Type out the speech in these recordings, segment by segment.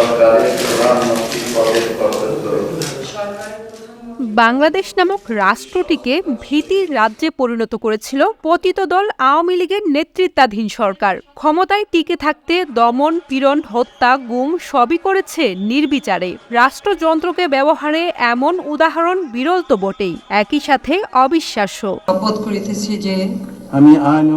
সরকারের প্রধানমন্ত্রী পদের কর্তব্য বাংলাদেশ নামক রাষ্ট্রটিকে ভীতির রাজ্যে পরিণত করেছিল পতিত দল আওয়ামী লীগের নেতৃত্বাধীন সরকার। ক্ষমতায় টিকে থাকতে দমন পীড়ন হত্যা গুম সবই করেছে নির্বিচারে। রাষ্ট্রযন্ত্রকে ব্যবহারে এমন উদাহরণ বিরল তো বটেই। একই সাথে অবিশ্বাস্য। করিতেছি যে আমি আইন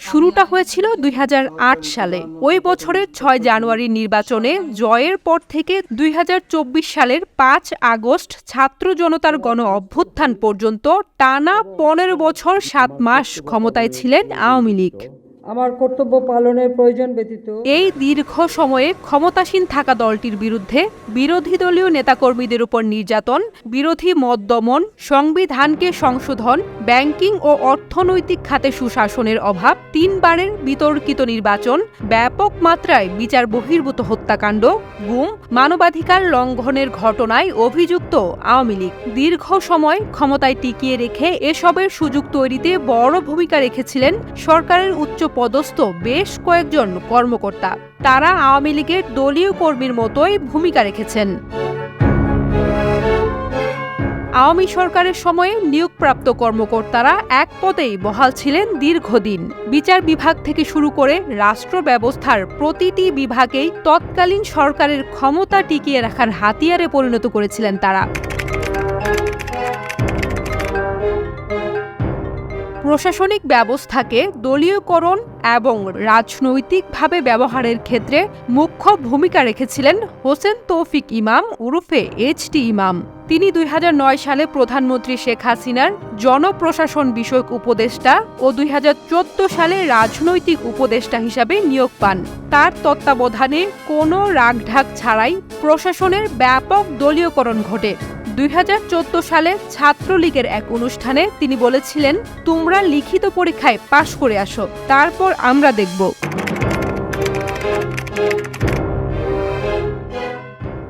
শুরুটা হয়েছিল দুই হাজার আট সালে। ওই বছরের ছয় জানুয়ারি নির্বাচনে জয়ের পর থেকে দুই হাজার চব্বিশ সালের পাঁচ আগস্ট ছাত্র জনতার গণ অভ্যুত্থান পর্যন্ত টানা পনেরো বছর সাত মাস ক্ষমতায় ছিলেন আওয়ামী লীগ। আমার কর্তব্য পালনের প্রয়োজন ব্যতীত এই দীর্ঘ সময়ে ক্ষমতাসীন থাকা দলটির বিরুদ্ধে বিরোধী দলীয় নেতাকর্মীদের উপর নির্যাতন, বিরোধী মত দমন, সংবিধানকে সংশোধন, ব্যাংকিং ও অর্থনৈতিক খাতে সুশাসনের অভাব, তিনবারের বিতর্কিত নির্বাচন, ব্যাপক মাত্রায় বিচার বহির্ভূত হত্যাকাণ্ড, গুম, মানবাধিকার লঙ্ঘনের ঘটনায় অভিযুক্ত আওয়ামী লীগ। দীর্ঘ সময় ক্ষমতায় টিকিয়ে রেখে এসবের সুযোগ তৈরিতে বড় ভূমিকা রেখেছিলেন সরকারের উচ্চ পদস্থ বেশ কয়েকজন কর্মকর্তা। তারা আওয়ামী লীগের দলীয় কর্মীর মতোই ভূমিকা রেখেছেন। আওয়ামী সরকারের সময়ে নিয়োগপ্রাপ্ত কর্মকর্তারা এক পদেই বহাল ছিলেন দীর্ঘদিন। বিচার বিভাগ থেকে শুরু করে রাষ্ট্র ব্যবস্থার প্রতিটি বিভাগেই তৎকালীন সরকারের ক্ষমতা টিকিয়ে রাখার হাতিয়ারে পরিণত করেছিলেন তারা। প্রশাসনিক ব্যবস্থাকে দলীয়করণ এবং রাজনৈতিকভাবে ব্যবহারের ক্ষেত্রে মুখ্য ভূমিকা রেখেছিলেন হোসেন তৌফিক ইমাম উরুফে এইচটি ইমাম। তিনি দুই হাজার নয় সালে প্রধানমন্ত্রী শেখ হাসিনার জনপ্রশাসন বিষয়ক উপদেষ্টা ও দুই হাজার চোদ্দ সালে রাজনৈতিক উপদেষ্টা হিসাবে নিয়োগ পান। তার তত্ত্বাবধানে কোনো রাগঢাক ছাড়াই প্রশাসনের ব্যাপক দলীয়করণ ঘটে। দুই হাজার চোদ্দ সালে ছাত্রলীগের এক অনুষ্ঠানে তিনি বলেছিলেন, তোমরা লিখিত পরীক্ষায় পাশ করে আসো, তারপর আমরা দেখব।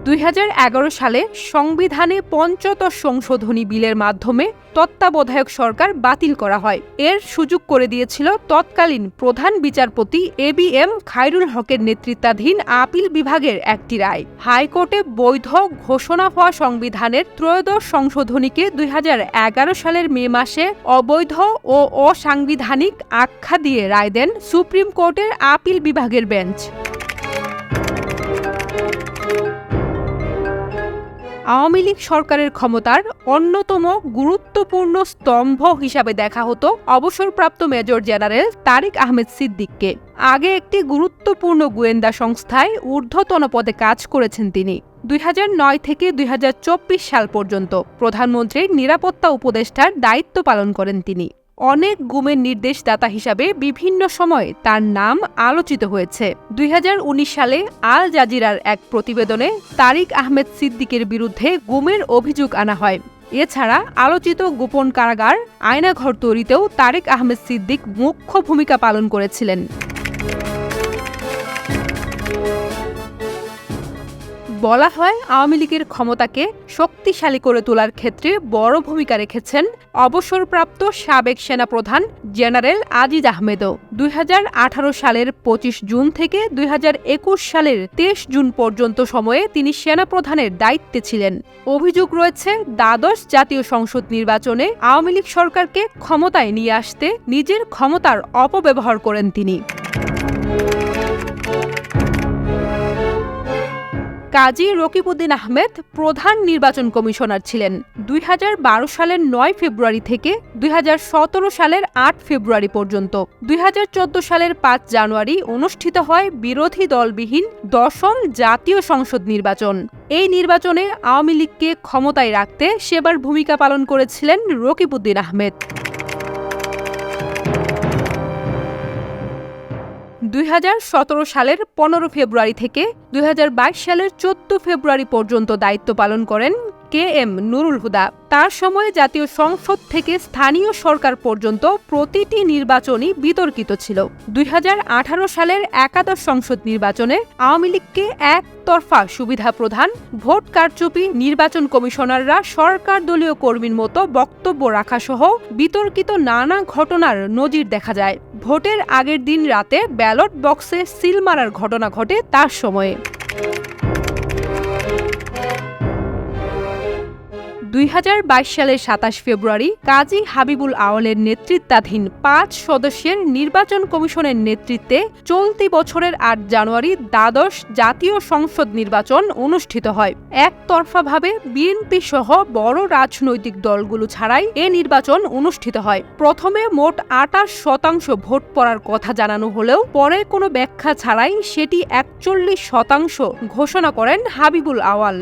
দুই হাজার এগারো সালে সংবিধানে পঞ্চদশ সংশোধনী বিলের মাধ্যমে তত্ত্বাবধায়ক সরকার বাতিল করা হয়। এর সুযোগ করে দিয়েছিল তৎকালীন প্রধান বিচারপতি এ বি এম খায়রুল হকের নেতৃত্বাধীন আপিল বিভাগের একটি রায়। হাইকোর্টে বৈধ ঘোষণা হওয়া সংবিধানের ত্রয়োদশ সংশোধনীকে দুই হাজার এগারো সালের মে মাসে অবৈধ ও অসাংবিধানিক আখ্যা দিয়ে রায় দেন সুপ্রিম কোর্টের আপিল বিভাগের বেঞ্চ। আওয়ামী লীগ সরকারের ক্ষমতার অন্যতম গুরুত্বপূর্ণ স্তম্ভ হিসাবে দেখা হতো অবসরপ্রাপ্ত মেজর জেনারেল তারিক আহমেদ সিদ্দিককে। আগে একটি গুরুত্বপূর্ণ গোয়েন্দা সংস্থায় ঊর্ধ্বতন পদে কাজ করেছেন তিনি, দুই হাজার নয় থেকে দুই হাজার চব্বিশ সাল পর্যন্ত। প্রধানমন্ত্রীর নিরাপত্তা উপদেষ্টার দায়িত্ব পালন করেন তিনি। অনেক গুমের নির্দেশদাতা হিসাবে বিভিন্ন সময়ে তার নাম আলোচিত হয়েছে। দুই হাজার উনিশ সালে আল জাজিরার এক প্রতিবেদনে তারিক আহমেদ সিদ্দিকের বিরুদ্ধে গুমের অভিযোগ আনা হয়। এছাড়া আলোচিত গোপন কারাগার, আয়নাঘর তৈরিতেও তারেক আহমেদ সিদ্দিক মুখ্য ভূমিকা পালন করেছিলেন। বলা হয় আওয়ামী লীগের ক্ষমতাকে শক্তিশালী করে তোলার ক্ষেত্রে বড় ভূমিকা রেখেছেন অবসরপ্রাপ্ত সাবেক সেনাপ্রধান জেনারেল আজিজ আহমেদও। দুই হাজার আঠারো সালের পঁচিশ জুন থেকে দুই হাজার একুশ সালের তেইশ জুন পর্যন্ত সময়ে তিনি সেনাপ্রধানের দায়িত্বে ছিলেন। অভিযোগ রয়েছে, দ্বাদশ জাতীয় সংসদ নির্বাচনে আওয়ামী লীগ সরকারকে ক্ষমতায় নিয়ে আসতে নিজের ক্ষমতার অপব্যবহার করেন তিনি। কাজী রকিবউদ্দিন আহমেদ প্রধান নির্বাচন কমিশনার ছিলেন। দুই হাজার বারো সালের নয় ফেব্রুয়ারি থেকে দুই হাজার সতেরো সালের আট ফেব্রুয়ারি পর্যন্ত। দুই হাজার চোদ্দ সালের পাঁচ জানুয়ারি অনুষ্ঠিত হয় বিরোধী দলবিহীন দশম জাতীয় সংসদ নির্বাচন। এই নির্বাচনে আওয়ামী লীগকে ক্ষমতায় রাখতে সেবার ভূমিকা পালন করেছিলেন রকিবউদ্দিন আহমেদ। দুই হাজার সতেরো সালের পনেরো ফেব্রুয়ারি থেকে দুই হাজার বাইশ সালের চোদ্দ ফেব্রুয়ারি পর্যন্ত দায়িত্ব পালন করেন কে এম নুরুল হুদা। তার সময়ে জাতীয় সংসদ থেকে স্থানীয় সরকার পর্যন্ত প্রতিটি নির্বাচনই বিতর্কিত ছিল। দুই হাজার আঠারো সালের একাদশ সংসদ নির্বাচনে আওয়ামী লীগকে একতরফা সুবিধা প্রদান ভোট কারচুপি, নির্বাচন কমিশনাররা সরকার দলীয় কর্মীর মতো বক্তব্য রাখা সহ বিতর্কিত নানা ঘটনার নজির দেখা যায়। ভোটের আগের দিন রাতে ব্যালট বক্সে সিল মারার ঘটনা ঘটে তার সময়ে। দুই হাজার বাইশ সালের সাতাশ ফেব্রুয়ারি কাজী হাবিবুল আওয়ালের নেতৃত্বাধীন পাঁচ সদস্যের নির্বাচন কমিশনের নেতৃত্বে চলতি বছরের আট জানুয়ারি দ্বাদশ জাতীয় সংসদ নির্বাচন অনুষ্ঠিত হয়। একতরফাভাবে বিএনপি সহ বড় রাজনৈতিক দলগুলো ছাড়াই এ নির্বাচন অনুষ্ঠিত হয়। প্রথমে মোট আটাশ শতাংশ ভোট পড়ার কথা জানানো হলেও পরে কোনো ব্যাখ্যা ছাড়াই সেটি একচল্লিশ শতাংশ ঘোষণা করেন হাবিবুল আওয়াল।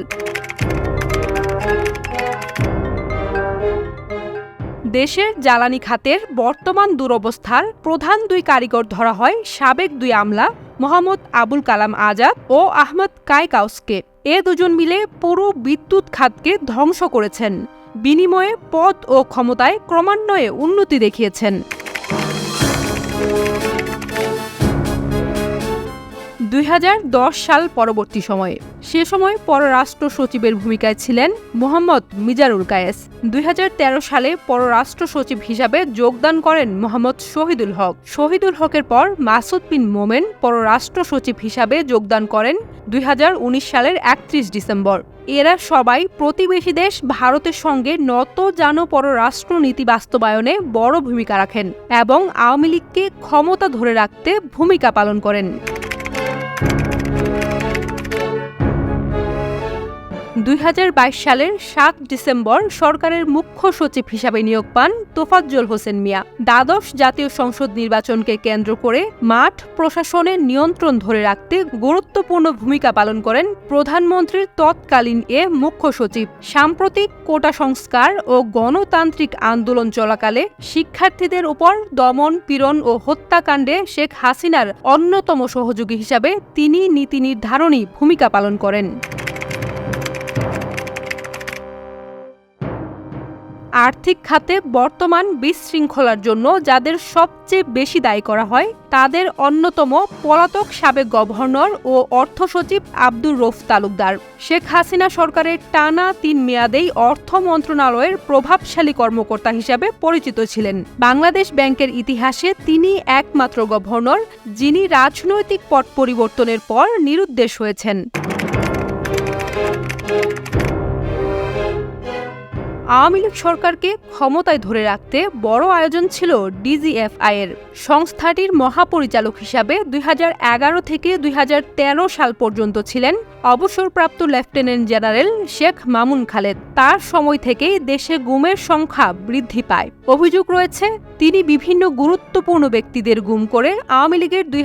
দেশের জ্বালানি খাতের বর্তমান দুরবস্থার প্রধান দুই কারিগর ধরা হয় সাবেক দুই আমলা মোহাম্মদ আবুল কালাম আজাদ ও আহমদ কায়কাউসকে। এ দুজন মিলে পুরো বিদ্যুৎ খাতকে ধ্বংস করেছেন। বিনিময়ে পদ ও ক্ষমতায় ক্রমান্বয়ে উন্নতি দেখিয়েছেন। দুই হাজার দশ সাল পরবর্তী সময়ে। সে সময় পররাষ্ট্র সচিবের ভূমিকায় ছিলেন মোহাম্মদ মিজারুল কায়েস। দুই হাজার তেরো সালে পররাষ্ট্র সচিব হিসাবে যোগদান করেন মোহাম্মদ শহীদুল হক। শহীদুল হকের পর মাসুদ বিন মোমেন পররাষ্ট্র সচিব হিসাবে যোগদান করেন দুই হাজার উনিশ সালের একত্রিশ ডিসেম্বর। এরা সবাই প্রতিবেশী দেশ ভারতের সঙ্গে নত জানো পররাষ্ট্র নীতি বাস্তবায়নে বড় ভূমিকা রাখেন এবং আওয়ামী লীগকে ক্ষমতা ধরে রাখতে ভূমিকা পালন করেন। দুই হাজার বাইশ সালের সাত ডিসেম্বর সরকারের মুখ্য সচিব হিসাবে নিয়োগ পান তোফাজ্জল হোসেন মিয়া। দ্বাদশ জাতীয় সংসদ নির্বাচনকে কেন্দ্র করে মাঠ প্রশাসনের নিয়ন্ত্রণ ধরে রাখতে গুরুত্বপূর্ণ ভূমিকা পালন করেন প্রধানমন্ত্রীর তৎকালীন এ মুখ্য সচিব। সাম্প্রতিক কোটা সংস্কার ও গণতান্ত্রিক আন্দোলন চলাকালে শিক্ষার্থীদের উপর দমন, পীড়ন ও হত্যাকাণ্ডে শেখ হাসিনার অন্যতম সহযোগী হিসাবে তিনি নীতি নির্ধারণী ভূমিকা পালন করেন। আর্থিক খাতে বর্তমান বিশৃঙ্খলার জন্য যাদের সবচেয়ে বেশি দায়ী করা হয়, তাদের অন্যতম পলাতক সাবেক গভর্নর ও অর্থ সচিব আব্দুর রৌফ তালুকদার। শেখ হাসিনা সরকারের টানা তিন মেয়াদেই অর্থ মন্ত্রণালয়ের প্রভাবশালী কর্মকর্তা হিসাবে পরিচিত ছিলেন। বাংলাদেশ ব্যাংকের ইতিহাসে তিনি একমাত্র গভর্নর, যিনি রাজনৈতিক পট পরিবর্তনের পর নিরুদ্দেশ হয়েছেন। আওয়ামী লীগ সরকারকে ক্ষমতায় ধরে রাখতে বড় আয়োজন ছিল ডিজিএফআই এর সংস্থাটির মহাপরিচালক হিসাবে দুই হাজার এগারো থেকে দুই হাজার তেরো সাল পর্যন্ত ছিলেন অবসরপ্রাপ্ত লেফটেন্যান্ট জেনারেল শেখ মামুন খালেদ। তার সময় থেকেই দেশে গুমের সংখ্যা বৃদ্ধি পায়। অভিযোগ রয়েছে, তিনি বিভিন্ন গুরুত্বপূর্ণ ব্যক্তিদের গুম করে আওয়ামী লীগের দুই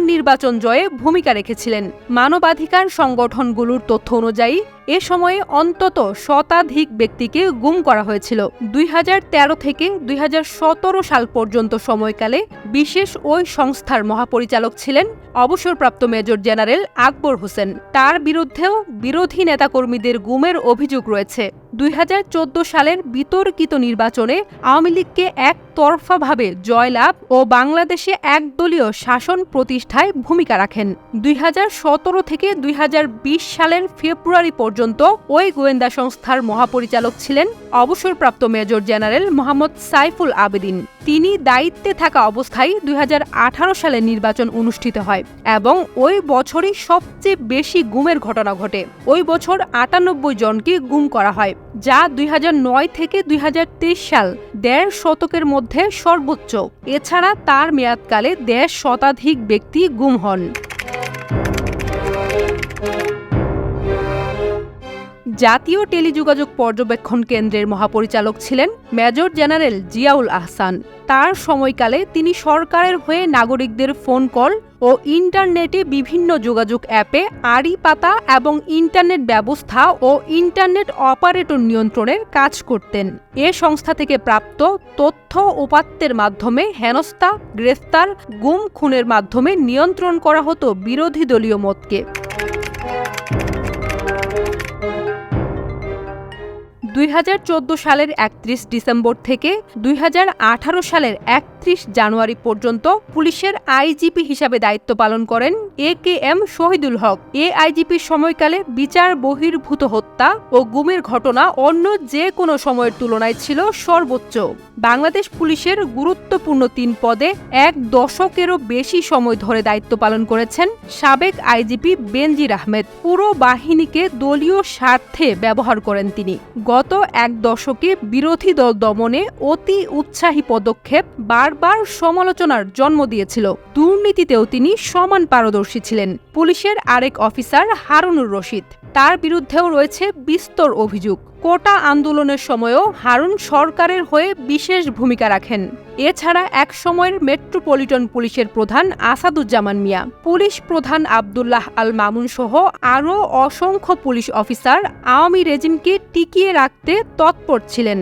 নির্বাচন জয়ে ভূমিকা রেখেছিলেন। মানবাধিকার সংগঠনগুলোর তথ্য অনুযায়ী এ সময়ে অন্তত শতাধিক ব্যক্তিকে গুম করা হয়েছিল। দুই হাজার তেরো থেকে দুই হাজার সতেরো সাল পর্যন্ত সময়কালে বিশেষ ওই সংস্থার মহাপরিচালক ছিলেন অবসরপ্রাপ্ত মেজর জেনারেল আকবর হোসেন। তার বিরুদ্ধেও বিরোধী নেতাকর্মীদের গুমের অভিযোগ রয়েছে। দুই হাজার চোদ্দ সালের বিতর্কিত নির্বাচনে আওয়ামী লীগকে একতরফাভাবে জয়লাভ ও বাংলাদেশে একদলীয় শাসন প্রতিষ্ঠায় ভূমিকা রাখেন। দুই হাজার সতেরো থেকে দুই হাজার বিশ সালের ফেব্রুয়ারি পর্যন্ত ওই গোয়েন্দা সংস্থার মহাপরিচালক ছিলেন অবসরপ্রাপ্ত মেজর জেনারেল মোহাম্মদ সাইফুল আবেদিন। তিনি দায়িত্বে থাকা অবস্থায় দুই সালে নির্বাচন অনুষ্ঠিত হয় এবং ওই বছরই সবচেয়ে বেশি গুমের ঘটনা ঘটে। ওই বছর আটানব্বই জনকে গুম করা হয়, যা দুই হাজার নয় থেকে দুই হাজার তেইশ সাল দেড় শতকের মধ্যে সর্বোচ্চ। এছাড়া তার মেয়াদকালে দেড় শতাধিক ব্যক্তি গুম হন। জাতীয় টেলিযোগাযোগ পর্যবেক্ষণ কেন্দ্রের মহাপরিচালক ছিলেন মেজর জেনারেল জিয়াউল আহসান। তার সময়কালে তিনি সরকারের হয়ে নাগরিকদের ফোন কল ও ইন্টারনেটে বিভিন্ন যোগাযোগ অ্যাপে আড়ি পাতা এবং ইন্টারনেট ব্যবস্থা ও ইন্টারনেট অপারেটর নিয়ন্ত্রণের কাজ করতেন। এ সংস্থা থেকে প্রাপ্ত তথ্য উপাত্তের মাধ্যমে হেনস্থা, গ্রেফতার, গুম, খুনের মাধ্যমে নিয়ন্ত্রণ করা হতো বিরোধী দলীয় মতকে। দুই হাজার চোদ্দ সালের একত্রিশ ডিসেম্বর থেকে দুই হাজার আঠারো সালের একত্রিশ জানুয়ারি পর্যন্ত পুলিশের আইজিপি হিসাবে দায়িত্ব পালন করেন এ কে এম শহীদুল হক। এ আইজিপির সময়কালে বিচার, বহির্ভূত হত্যা ও গুমের ঘটনা অন্য যে কোনো সময়ের তুলনায় ছিল সর্বোচ্চ। বাংলাদেশ পুলিশের গুরুত্বপূর্ণ তিন পদে এক দশকেরও বেশি সময় ধরে দায়িত্ব পালন করেছেন সাবেক আইজিপি বেনজির আহমেদ। পুরো বাহিনীকে দলীয় স্বার্থে ব্যবহার করেন তিনি। গত গত এক দশকে বিরোধী দল দমনে অতি উৎসাহী পদক্ষেপ বারবার সমালোচনার জন্ম দিয়েছিল। দুর্নীতিতেও তিনি সমান পারদর্শী ছিলেন, পুলিশের আরেক অফিসার হারুনুর রশিদ। তার বিরুদ্ধেও রয়েছে বিস্তর অভিযোগ। কোটা আন্দোলনের সময়ও হারুন সরকারের হয়ে বিশেষ ভূমিকা রাখেন। এছাড়া এক সময়ের মেট্রোপলিটন পুলিশের প্রধান আসাদুজ্জামান মিয়া, পুলিশ প্রধান আবদুল্লাহ আল মামুন সহ আরও অসংখ্য পুলিশ অফিসার আওয়ামী রেজিমকে টিকিয়ে রাখতে তৎপর ছিলেন।